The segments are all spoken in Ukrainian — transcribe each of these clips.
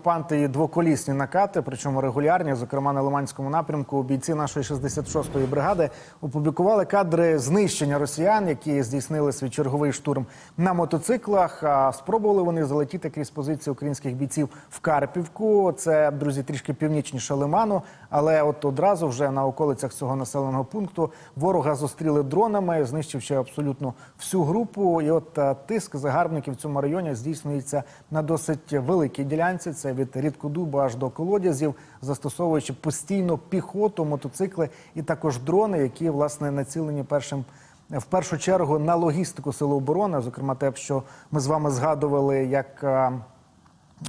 Окупанти і двоколісні накати, причому регулярні, зокрема на Лиманському напрямку, бійці нашої 66-ї бригади опублікували кадри знищення росіян, які здійснили свій черговий штурм на мотоциклах. А спробували вони залетіти крізь позиції українських бійців в Карпівку. Це друзі трішки північніше Лиману, але от одразу вже на околицях цього населеного пункту ворога зустріли дронами, знищивши абсолютно всю групу. І от е, тиск загарбників в цьому районі здійснюється на досить великій ділянці. Це від рідкодуба аж до колодязів, застосовуючи постійно піхоту, мотоцикли і також дрони, які власне націлені першим. В першу чергу на логістику сили оборони, зокрема те, що ми з вами згадували, як е,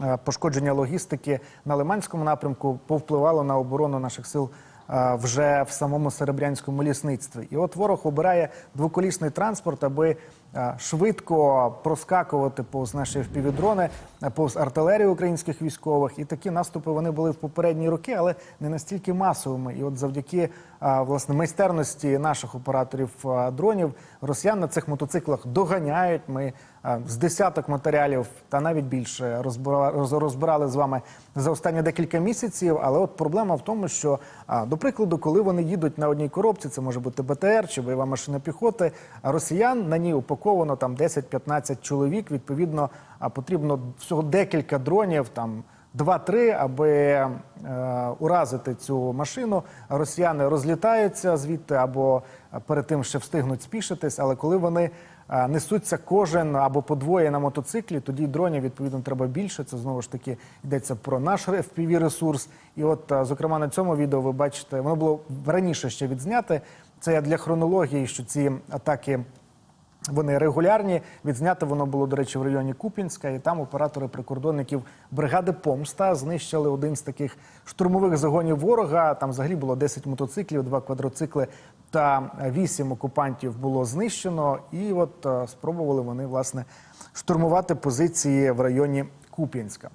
е, пошкодження логістики на Лиманському напрямку повпливало на оборону наших сил вже в самому серебрянському лісництві. І от ворог обирає двоколісний транспорт, аби швидко проскакувати повз наші впівдрони, повз артилерію українських військових. І такі наступи вони були в попередні роки, але не настільки масовими. І от завдяки власне майстерності наших операторів дронів росіян на цих мотоциклах доганяють. Ми з десяток матеріалів та навіть більше розбира- роз- розбирали з вами за останні декілька місяців. Але от проблема в тому, що до прикладу, коли вони їдуть на одній коробці, це може бути БТР чи бойова машина піхоти. Росіян на ній упаковано там 10-15 чоловік. Відповідно, потрібно всього декілька дронів там. Два-три, аби е, уразити цю машину. Росіяни розлітаються звідти або перед тим ще встигнуть спішитись. Але коли вони е, несуться кожен або по двоє на мотоциклі, тоді дронів відповідно треба більше. Це знову ж таки йдеться про наш fpv ресурс. І от, е, зокрема, на цьому відео ви бачите, воно було раніше ще відзняте. Це для хронології, що ці атаки. Вони регулярні. Відзнято воно було, до речі, в районі Купінська, і там оператори прикордонників бригади Помста знищили один з таких штурмових загонів ворога. Там взагалі було 10 мотоциклів, два квадроцикли та 8 окупантів було знищено. І от е, спробували вони власне штурмувати позиції в районі Куп'янська.